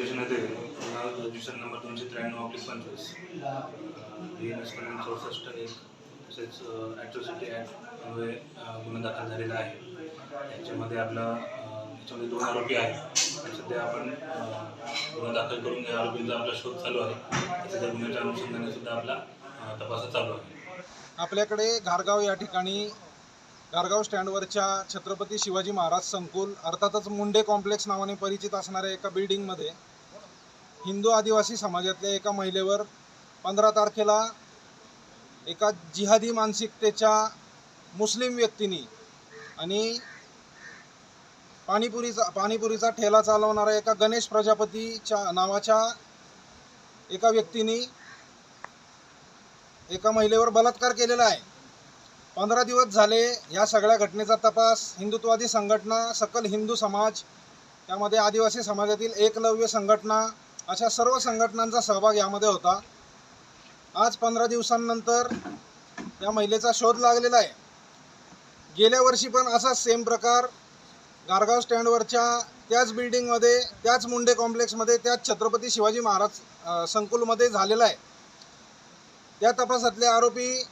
Station येते नाव register number दोनशे त्र्याण्णव आपली पंचवीस. बी एन एस कलम चौसष्ट एक तसेच ॲट्रोसिटी ॲक्टमुळे गुन्हा दाखल झालेला आहे. याच्यामध्ये आपला याच्यामध्ये दोन आरोपी आहेत. सध्या आपण गुन्हा दाखल करून या आरोपींचा आपला शोध चालू आहे. त्याच्या गुन्ह्याच्या अनुषंगाने सुद्धा आपला तपास चालू आहे. आपल्याकडे घारगाव या ठिकाणी गारगाव स्टँडवरच्या छत्रपती शिवाजी महाराज संकुल अर्थातच मुंडे कॉम्प्लेक्स नावाने परिचित असणाऱ्या एका बिल्डिंगमध्ये हिंदू आदिवासी समाजातल्या एका महिलेवर पंधरा तारखेला एका जिहादी मानसिकतेच्या मुस्लिम व्यक्तीनी आणि पाणीपुरीचा पाणीपुरीचा ठेला चालवणाऱ्या एका गणेश प्रजापतीच्या नावाच्या एका व्यक्तीने एका महिलेवर बलात्कार केलेला आहे. पंधरा दिवस झाले या सगळ्या घटनेचा तपास हिंदुत्वादी संघटना सकल हिंदू समाज त्यामध्ये आदिवासी समाजातील एकलव्य संघटना अशा सर्व संघटनांचा सहभाग यामध्ये होता. आज पंधरा दिवसांनंतर या महिलेचा शोध लागलेला आहे. गेल्या वर्षी पण असाच सेम प्रकार गारगाव स्टँडवरच्या त्याच बिल्डिंगमध्ये त्याच मुंडे कॉम्प्लेक्समध्ये त्याच छत्रपती शिवाजी महाराज संकुलमध्ये झालेला आहे. त्या तपासातले आरोपी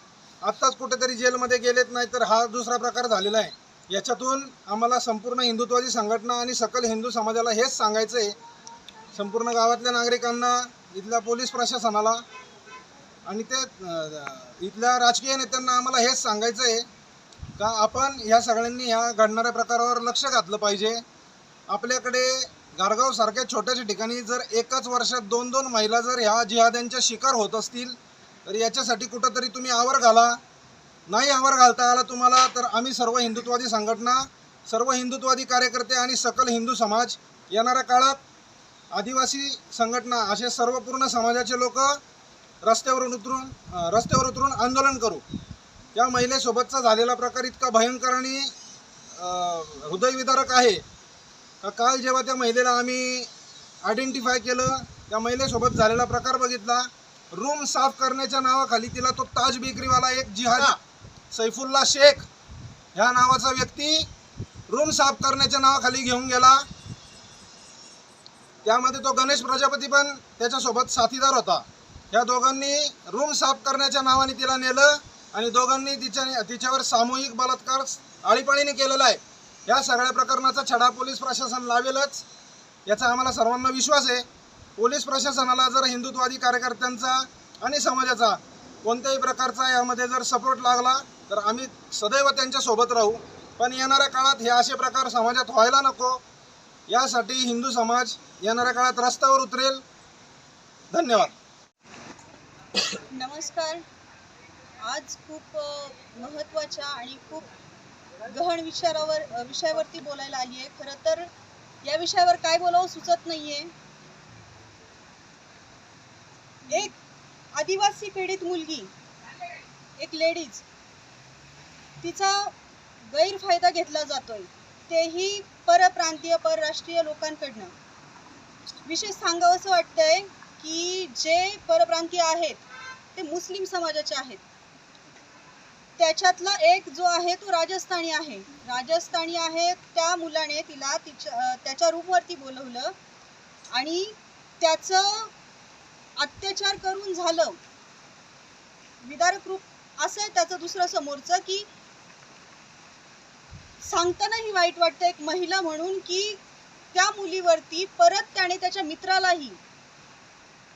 आत्ताच कुठेतरी जेलमध्ये गेलेत नाही तर हा दुसरा प्रकार झालेला आहे. याच्यातून आम्हाला संपूर्ण हिंदुत्वादी संघटना आणि सकल हिंदू समाजाला हेच सांगायचं आहे संपूर्ण गावातल्या नागरिकांना इथल्या पोलीस प्रशासनाला आणि ते इथल्या राजकीय नेत्यांना आम्हाला हेच सांगायचं आहे का आपण ह्या सगळ्यांनी ह्या घडणाऱ्या प्रकारावर लक्ष घातलं पाहिजे. आपल्याकडे गारगावसारख्या छोट्याशा ठिकाणी जर एकाच वर्षात दोन दोन महिला जर ह्या जिहाद्यांच्या शिकार होत असतील तर याच्यासाठी कुठंतरी तुम्ही आवर घाला. नाही आवर घालता आला तुम्हाला तर आम्ही सर्व हिंदुत्वादी संघटना सर्व हिंदुत्वादी कार्यकर्ते आणि सकल हिंदू समाज येणाऱ्या काळात आदिवासी संघटना असे सर्व पूर्ण समाजाचे लोक रस्त्यावरून उतरून रस्त्यावर उतरून आंदोलन करू. त्या महिलेसोबतचा झालेला प्रकार इतका भयंकर आणि हृदयविदारक आहे. का काल जेव्हा त्या महिलेला आम्ही आयडेंटिफाय केलं त्या महिलेसोबत झालेला प्रकार बघितला. रूम साफ करण्याच्या नावाखाली तिला तो ताज बेकरीवाला एक जिहाद सैफुल्ला शेख ह्या नावाचा व्यक्ती रूम साफ करण्याच्या नावाखाली घेऊन गेला. त्यामध्ये तो गणेश प्रजापती पण त्याच्यासोबत साथीदार होता. या दोघांनी रूम साफ करण्याच्या नावाने तिला नेलं आणि दोघांनी तिच्या तिच्यावर सामूहिक बलात्कार आळीपाळीने केलेला आहे. या सगळ्या प्रकरणाचा छडा पोलीस प्रशासन लावेलच याचा आम्हाला सर्वांना विश्वास आहे. पोलीस प्रशासनाला जर हिंदुत्वादी कार्यकर्त्यांचा आणि समाजाचा कोणत्याही प्रकारचा यामध्ये जर सपोर्ट लागला तर आम्ही सदैव त्यांच्यासोबत राहू. पण येणाऱ्या काळात हे असे प्रकार समाजात व्हायला नको. यासाठी हिंदू समाज येणाऱ्या काळात रस्त्यावर उतरेल. धन्यवाद. नमस्कार. आज खूप महत्त्वाच्या आणि खूप गहन विचारावर विषयावरती बोलायला आली आहे. खरं तर या विषयावर काय बोलावं सुचत नाहीये. एक आदिवासी पीडित मुलगी एक लेडीज तिचा गैरफायदा घेतला जातोय. तेही परप्रांतीय परराष्ट्रीय लोकांकडनं. विशेष सांगावंसं वाटतंय की जे परप्रांतीय आहेत ते मुस्लिम समाजाचे आहेत. त्याच्यातला एक जो आहे तो राजस्थानी आहे. राजस्थानी आहे त्या मुलाने तिला तिच्या त्याच्या रूपवरती बोलवलं आणि त्याचं अत्याचार करून झालं. विदारक रूप असं आहे त्याचं दुसरं समोरचं की सांगतानाही वाईट वाटतं एक महिला म्हणून की त्या मुलीवरती परत त्याने त्याच्या मित्रालाही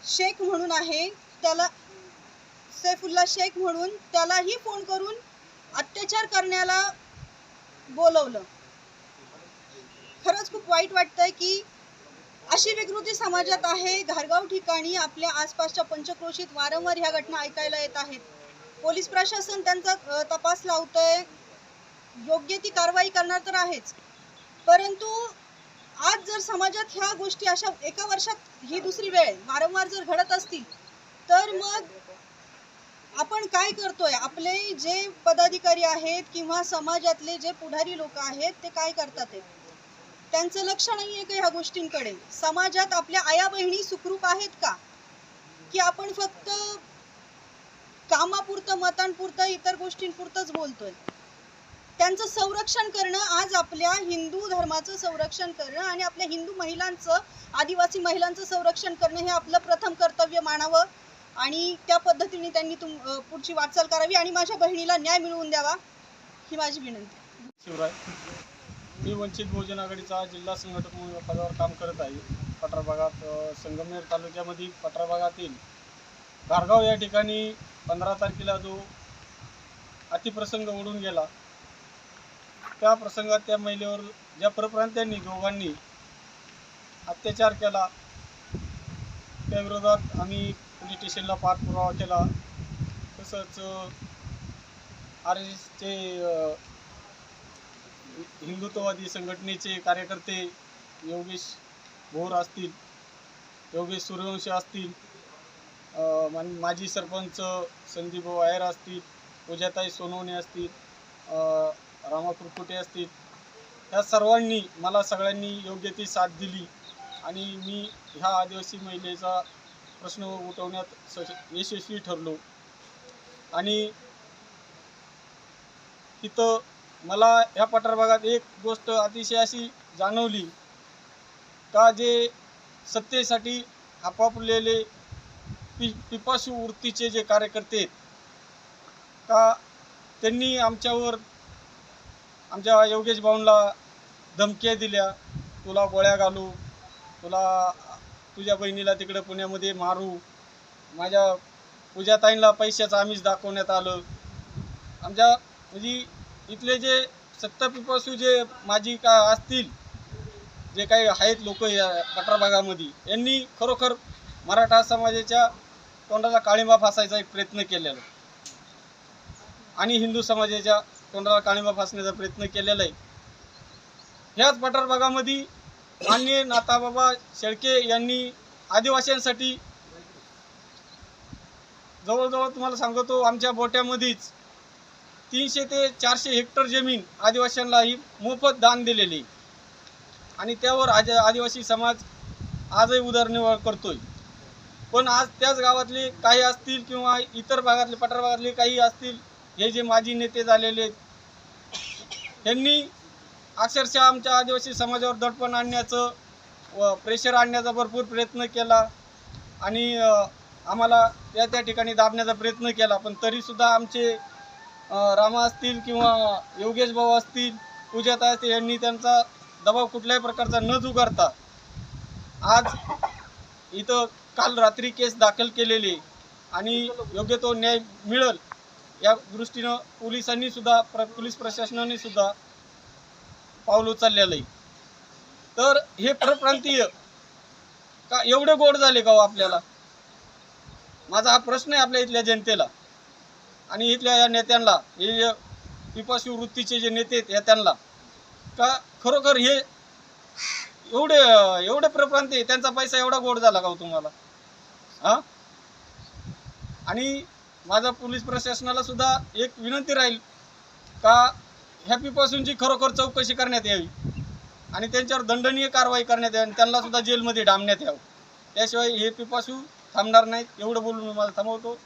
शेख म्हणून आहे त्याला सैफुल्ला शेख म्हणून त्यालाही फोन करून अत्याचार करण्याला बोलवलं. खरंच खूप वाईट वाटतंय की अशी विकृती समाजात आहे घारगाव ठिकाणी आपल्या आसपासच्या पंचक्रोशीत वारंवार ह्या घटना ऐकायला येत आहेत. पोलीस प्रशासन त्यांचा तपास लावतंय. योग्य ती कारवाई करणार तर आहेच. परंतु आज जर समाजात ह्या गोष्टी अशा एका वर्षात ही दुसरी वेळ आहे, वारंवार जर घडत असतील तर मग आपण काय करतोय? आपले जे पदाधिकारी आहेत किंवा समाजातले जे पुढारी लोक आहेत ते काय करतात ते? त्यांचं लक्ष नाही आहे का ह्या गोष्टींकडे? समाजात आपल्या आया बहिणी सुखरूप आहेत का? की आपण फक्त कामापुरतं मतांपुरतं इतर गोष्टींपुरतंच बोलतोय? त्यांचं संरक्षण करणं आज आपल्या हिंदू धर्माचं संरक्षण करणं आणि आपल्या हिंदू महिलांचं आदिवासी महिलांचं संरक्षण करणं हे आपलं प्रथम कर्तव्य मानावं आणि त्या पद्धतीने त्यांनी तुम पुढची वाटचाल करावी आणि माझ्या बहिणीला न्याय मिळवून द्यावा ही माझी विनंती शिवराय मी वंचित बहुजन आघाडीचा जिल्हा संघटक म्हणून पदावर काम करत आहे. पठार भागात संगमनेर तालुक्यामध्ये पठार भागातील गारगाव या ठिकाणी पंधरा तारखेला जो अतिप्रसंग ओढून गेला त्या प्रसंगात त्या महिलेवर ज्या परप्रांत्यांनी दोघांनी अत्याचार केला त्या विरोधात आम्ही पोलीस स्टेशनला पाठपुरावा केला. तसंच आर एस एसचे हिंदुत्ववादी संघटनेचे कार्यकर्ते योगेश भोर असतील योगेश सूर्यवंशी असतील मान- माजी सरपंच संदीप वायर असतील पूजाताई सोनवणे असतील रामा कुरकुटे असतील? ह्या सर्वांनी मला सगळ्यांनी योग्य ती साथ दिली आणि मी ह्या आदिवासी महिलेचा प्रश्न उठवण्यात स- यशस्वी ठरलो. आणि तिथं मला ह्या पठार भागात एक गोष्ट अतिशय अशी जाणवली का जे सत्तेसाठी आपापलेले पि पिपासू वृत्तीचे जे कार्यकर्ते आहेत का त्यांनी आमच्यावर आमच्या योगेश भाऊंना धमक्या दिल्या तुला गोळ्या घालू तुला तुझ्या बहिणीला तिकडे पुण्यामध्ये मारू माझ्या पूजाताईंना पैशाचं आम्हीच दाखवण्यात आलं. आमच्या म्हणजे इथले जे सत्तापिपासू जे माझी का असतील जे काही आहेत लोक या पठार भागामध्ये यांनी खरोखर मराठा समाजाच्या तोंडाला काळिंबा फासायचा एक प्रयत्न केलेला आणि हिंदू समाजाच्या तोंडाला काळिंबा फासण्याचा प्रयत्न केलेला आहे ह्याच पठार भागामध्ये मान्य नाताबाबा शेळके यांनी आदिवासींसाठी जवळजवळ तुम्हाला सांगतो आमच्या बोट्यामध्येच तीनशे ते चारशे हेक्टर जमीन आदिवासींना ही मोफत दान दिलेली आहे. आणि त्यावर आज आदिवासी समाज आजही उदरनिर्वाह करतोय पण आज त्याच गावातले काही असतील किंवा इतर भागातले पठार भागातले काही असतील हे जे माजी नेते झालेले त्यांनी अक्षरशः आमच्या आदिवासी समाजावर दडपण आणण्याचं व प्रेशर आणण्याचा भरपूर प्रयत्न केला आणि आम्हाला त्या त्या ठिकाणी दाबण्याचा प्रयत्न केला. पण तरीसुद्धा आमचे रामा असतील किंवा योगेश भाऊ असतील पूजाता असतील यांनी त्यांचा दबाव कुठल्याही प्रकारचा न जुगारता आज इथं काल रात्री केस दाखल केलेली आणि योग्य तो न्याय मिळेल या दृष्टीनं पोलिसांनी सुद्धा प्र पोलीस प्रशासनाने सुद्धा पाऊल उचललेलं आहे. तर हे परप्रांतीय का एवढे गोड झाले का हो आपल्याला? माझा हा प्रश्न आहे आपल्या इथल्या जनतेला आणि इथल्या या नेत्यांना हे पिपाशी वृत्तीचे जे नेते आहेत या त्यांना. का खरोखर हे एवढे एवढे प्रप्रांती त्यांचा पैसा एवढा गोड झाला का हो तुम्हाला? हा? आणि माझा पोलीस प्रशासनाला सुद्धा एक विनंती राहील का ह्या खरोखर चौकशी करण्यात यावी आणि त्यांच्यावर दंडनीय कारवाई करण्यात यावी आणि त्यांना सुद्धा जेलमध्ये डांबण्यात यावं. त्याशिवाय हे पिपासू थांबणार नाहीत. एवढं बोलून मी मला थांबवतो.